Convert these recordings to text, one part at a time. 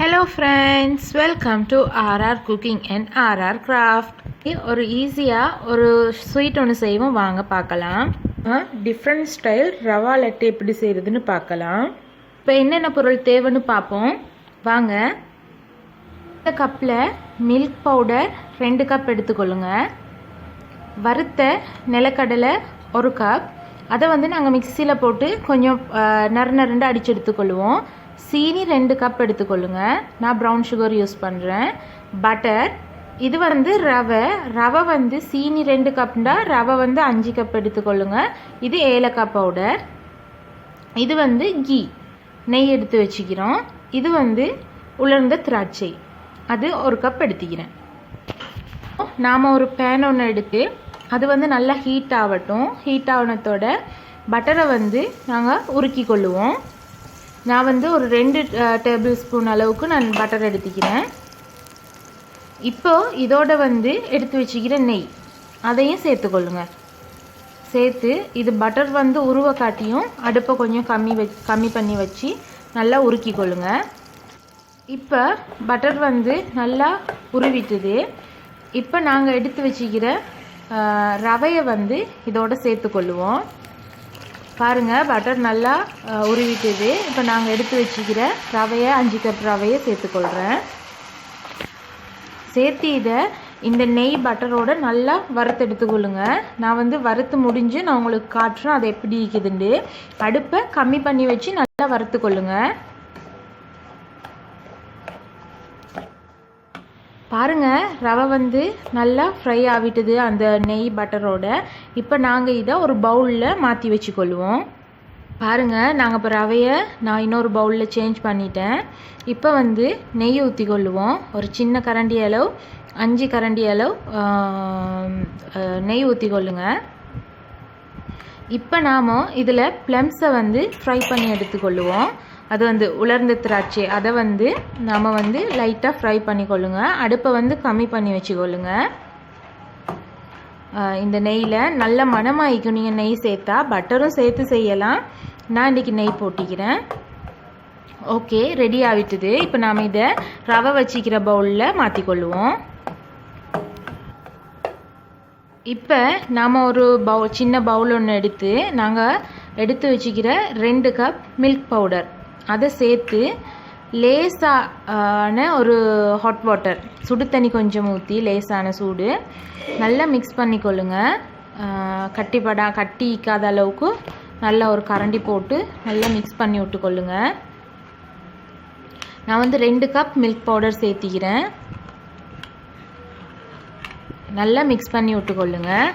Hello friends welcome to RR cooking and RR craft ஒரு ஈஸியாக ஒரு ஸ்வீட் ஒன்று செய்வோம். வாங்க பார்க்கலாம். டிஃப்ரெண்ட் ஸ்டைல் ரவா லட்டு எப்படி செய்கிறதுன்னு பார்க்கலாம். இப்போ என்னென்ன பொருள் தேவைன்னு பார்ப்போம். வாங்க. இந்த கப்பில் மில்க் பவுடர் ரெண்டு கப் எடுத்துக்கொள்ளுங்க. வறுத்த நிலக்கடலை ஒரு கப் அதை வந்து நாங்கள் மிக்சியில் போட்டு கொஞ்சம் நறு நறுண்டு அடித்து எடுத்துக்கொள்வோம். சீனி ரெண்டு கப் எடுத்துக்கொள்ளுங்க. நான் ப்ரௌன் சுகர் யூஸ் பண்ணுறேன் பட்டர் இது வந்து ரவை. ரவை வந்து சீனி ரெண்டு கப்னா ரவை வந்து அஞ்சு கப் எடுத்துக்கொள்ளுங்க. இது ஏலக்காய் பவுடர் இது வந்து கீ. நெய் எடுத்து வச்சுக்கிறோம். இது வந்து உலர்ந்த திராட்சை. அது ஒரு கப் எடுத்துக்கிறேன். நாம் ஒரு பேன் ஒன்று எடுத்து அது வந்து நல்லா ஹீட் ஆகட்டும். ஹீட் ஆகினத்தோட பட்டரை வந்து நாங்கள் உருக்கி கொள்ளுவோம் நான் வந்து ஒரு ரெண்டு டேபிள் ஸ்பூன் அளவுக்கு நான் பட்டர் எடுத்துக்கிறேன். இப்போது இதோட வந்து எடுத்து வச்சுக்கிற நெய் அதையும் சேர்த்துக்கொள்ளுங்க சேர்த்து இது பட்டர் வந்து உருவ காட்டியும் அடுப்பை கொஞ்சம் கம்மி வச் கம்மி பண்ணி வச்சு நல்லா உருக்கி கொள்ளுங்க. இப்போ பட்டர் வந்து நல்லா உருவிட்டுது. இப்போ நாங்கள் எடுத்து வச்சுக்கிற ரவையை வந்து இதோட சேர்த்துக்கொள்ளுவோம் பாருங்கள் பட்டர் நல்லா உருவிட்டது. இப்போ நாங்கள் எடுத்து வச்சுக்கிற ரவையை அஞ்சு கப் ரவையை சேர்த்துக்கொள்கிறேன் சேர்த்து இதை இந்த நெய் பட்டரோட நல்லா வறுத்து எடுத்துக்கொள்ளுங்க. நான் வந்து வறுத்து முடிஞ்சு நான் உங்களுக்கு காட்டுறேன் அதை எப்படி இருக்குதுண்டு அடுப்பை கம்மி பண்ணி வச்சு நல்லா வறுத்து கொள்ளுங்கள் பாருங்கள் ரவை வந்து நல்லா ஃப்ரை ஆகிட்டுது அந்த நெய் பட்டரோட. இப்போ நாங்கள் இதை ஒரு பவுலில் மாற்றி வச்சுக்கொள்வோம். பாருங்கள் நாங்கள் இப்போ ரவையை நான் இன்னொரு பவுலில் சேஞ்ச் பண்ணிட்டேன். இப்போ வந்து நெய் ஊற்றி கொள்ளுவோம் ஒரு சின்ன கரண்டி அளவு அஞ்சு கரண்டி அளவு நெய் ஊற்றி கொள்ளுங்க இப்போ நாம் இதில் ப்ளம்ஸை வந்து ஃப்ரை பண்ணி எடுத்துக்கொள்ளுவோம். அது வந்து உலர்ந்த திராட்சை. அதை வந்து நாம் வந்து லைட்டாக ஃப்ரை பண்ணிக்கொள்ளுங்க. அடுப்பை வந்து கம்மி பண்ணி வச்சுக்கொள்ளுங்க. இந்த நெய்யில் நல்ல மணமாயிக்கும் நீங்கள் நெய் சேர்த்தா பட்டரும் சேர்த்து செய்யலாம். நான் இன்றைக்கி நெய் போட்டிக்கிறேன். ஓகே ரெடி ஆகிட்டுது இப்போ நாம் இதை ரவை வச்சிக்கிற பவுலில் மாற்றிக்கொள்ளுவோம் இப்போ நாம் ஒரு பவுல் சின்ன பவுல் ஒன்று எடுத்து நாங்கள் எடுத்து வச்சுக்கிற ரெண்டு கப் மில்க் பவுடர் அதை சேர்த்து லேசான ஒரு ஹாட் வாட்டர் சுடு தண்ணி கொஞ்சம் ஊற்றி லேசான சூடு நல்லா மிக்ஸ் பண்ணிக்கொள்ளுங்க. கட்டிப்படா கட்டி இக்காத அளவுக்கு நல்லா ஒரு கரண்டி போட்டு நல்லா மிக்ஸ் பண்ணி விட்டுக்கொள்ளுங்க. நான் வந்து ரெண்டு கப் மில்க் பவுடர் சேர்த்திக்கிறேன். நல்லா மிக்ஸ் பண்ணி விட்டுக்கொள்ளுங்கள்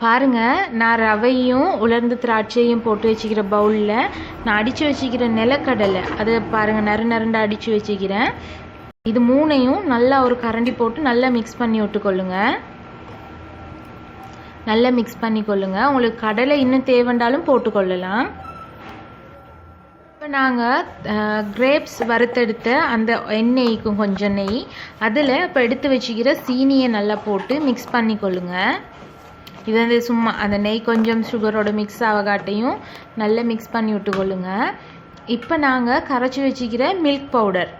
பாருங்கள் நான் ரவையும் உலர்ந்த திராட்சையும் போட்டு வச்சுக்கிற பவுலில் நான் அடித்து வச்சுக்கிற நிலக்கடலை. அதை பாருங்கள் நறு நறுண்டு அடித்து வச்சுக்கிறேன். இது மூணையும் நல்லா ஒரு கரண்டி போட்டு நல்லா மிக்ஸ் பண்ணி விட்டுக்கொள்ளுங்க. நல்லா மிக்ஸ் பண்ணி கொள்ளுங்க உங்களுக்கு கடலை இன்னும் தேவைண்டாலும் போட்டுக்கொள்ளலாம். இப்போ நாங்கள் கிரேப்ஸ் வறுத்தெடுத்த அந்த எண்ணெய்க்கும் கொஞ்சம் நெய். அதில் இப்போ எடுத்து வச்சுக்கிற சீனியை நல்லா போட்டு மிக்ஸ் பண்ணி இது வந்து சும்மா அந்த நெய் கொஞ்சம் சுகரோட மிக்ஸ் ஆகாட்டையும் நல்லா மிக்ஸ் பண்ணி விட்டுக்கொள்ளுங்க. இப்போ நாங்கள் கரைச்சி வச்சுக்கிற மில்க் பவுடர்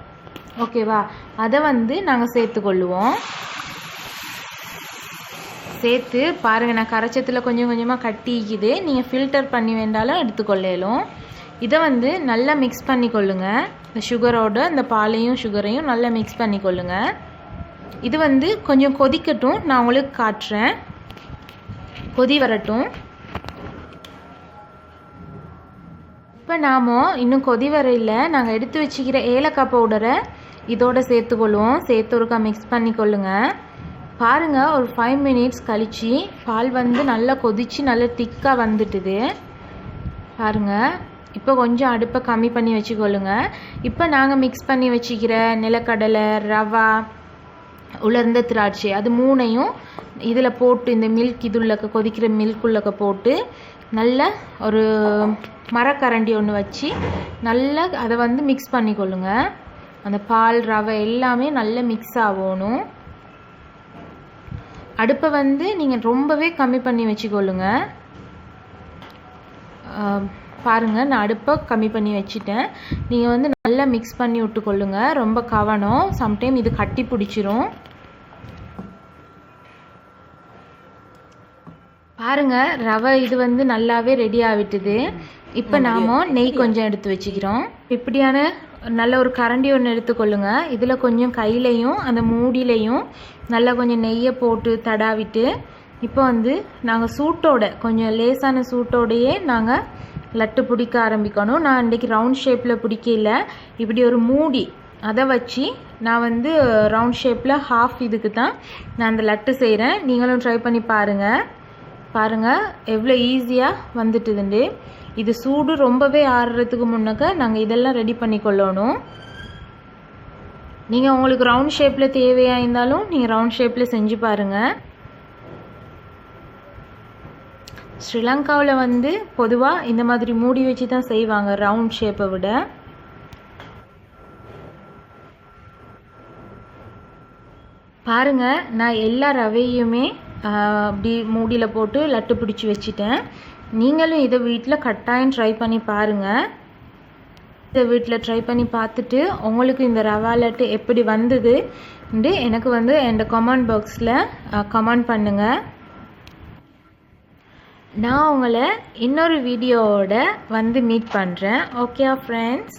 ஓகேவா அதை வந்து நாங்கள் சேர்த்துக்கொள்ளுவோம். சேர்த்து பாருங்கள் நான் கரைச்சத்தில் கொஞ்சம் கொஞ்சமாக கட்டிக்குது. நீங்கள் ஃபில்டர் பண்ணி வேண்டாலும் எடுத்துக்கொள்ளலும். இதை வந்து நல்லா மிக்ஸ் பண்ணி இந்த சுகரோட இந்த பாலையும் சுகரையும் நல்லா மிக்ஸ் பண்ணி இது வந்து கொஞ்சம் கொதிக்கட்டும். நான் உங்களுக்கு காட்டுறேன். கொதி வரட்டும். இப்போ நாம் இன்னும் கொதி வரையில் நாங்கள் எடுத்து வச்சுக்கிற ஏலக்காய் பவுடரை இதோட சேர்த்துக்கொள்வோம். சேர்த்து ஒருக்கா மிக்ஸ் பண்ணி கொள்ளுங்க பாருங்கள் ஒரு ஃபைவ் மினிட்ஸ் கழித்து பால் வந்து நல்லா கொதித்து நல்லா திக்காக வந்துட்டுது. பாருங்கள் இப்போ கொஞ்சம் அடுப்பை கம்மி பண்ணி வச்சுக்கொள்ளுங்க. இப்போ நாங்கள் மிக்ஸ் பண்ணி வச்சுக்கிற நிலக்கடலை ரவா உலர்ந்த திராட்சை. அது மூணையும் இதில் போட்டு இந்த மில்க் இதுள்ளக்க கொதிக்கிற மில்க் உள்ளக்க போட்டு நல்ல ஒரு மரக்கரண்டி ஒன்று வச்சு நல்லா அதை வந்து மிக்ஸ் பண்ணிக்கொள்ளுங்க. அந்த பால் ரவை எல்லாமே நல்லா மிக்ஸ் ஆகணும். அடுப்பை வந்து நீங்கள் ரொம்பவே கம்மி பண்ணி வச்சுக்கொள்ளுங்க. ஆம், பாருங்க நான் அடுப்பை கம்மி பண்ணி வச்சுட்டேன். நீங்கள் வந்து நல்லா மிக்ஸ் பண்ணி விட்டுக்கொள்ளுங்க. ரொம்ப கவனம். சம்டைம் இது கட்டி பிடிச்சிரும். பாருங்க ரவை இது வந்து நல்லாவே ரெடி ஆகிட்டுது இப்போ நாம நெய் கொஞ்சம் எடுத்து வச்சுக்கிறோம். இப்படியான நல்ல ஒரு கரண்டி ஒன்று எடுத்துக்கொள்ளுங்க. இதில் கொஞ்சம் கையிலையும் அந்த மூடிலையும் நல்லா கொஞ்சம் நெய்யை போட்டு தடாவிட்டு இப்போ வந்து நாங்கள் சூட்டோட கொஞ்சம் லேசான சூட்டோடையே நாங்கள் லட்டு பிடிக்க ஆரம்பிக்கணும். நான் இன்றைக்கி ரவுண்ட் ஷேப்பில் பிடிக்கல. இப்படி ஒரு மூடி அதை வச்சு நான் வந்து ரவுண்ட் ஷேப்பில் ஹாஃப் இதுக்கு தான் நான் அந்த லட்டு செய்கிறேன் நீங்களும் ட்ரை பண்ணி பாருங்கள் பாருங்கள் எவ்வளோ ஈஸியாக வந்துட்டுதுண்டு. இது சூடு ரொம்பவே ஆறுறதுக்கு முன்னக்க நாங்கள் இதெல்லாம் ரெடி பண்ணி கொள்ளணும். நீங்கள் உங்களுக்கு ரவுண்ட் ஷேப்பில் தேவையாக இருந்தாலும் நீங்கள் ரவுண்ட் ஷேப்பில் செஞ்சு பாருங்கள் ஸ்ரீலங்காவில் வந்து பொதுவாக இந்த மாதிரி மூடி வச்சு தான் செய்வாங்க ரவுண்ட் ஷேப்பை விட. பாருங்கள் நான் எல்லா ரவையுமே அப்படி மூடியில் போட்டு லட்டு பிடிச்சி வச்சிட்டேன். நீங்களும் இதை வீட்டில் கட்டாயம் ட்ரை பண்ணி பாருங்கள் இதை வீட்டில் ட்ரை பண்ணி பார்த்துட்டு உங்களுக்கு இந்த ரவா லட்டு எப்படி வந்ததுன்ட்டு எனக்கு வந்து என் கமெண்ட் பாக்ஸில் கமெண்ட் பண்ணுங்கள் நான் உங்களை இன்னொரு வீடியோவோட வந்து மீட் பண்ணுறேன் ஓகே ஃப்ரெண்ட்ஸ்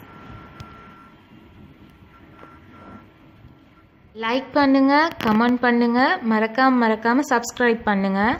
லைக் பண்ணுங்கள் கமெண்ட் பண்ணுங்கள் மறக்காமல் மறக்காமல் சப்ஸ்கிரைப் பண்ணுங்கள்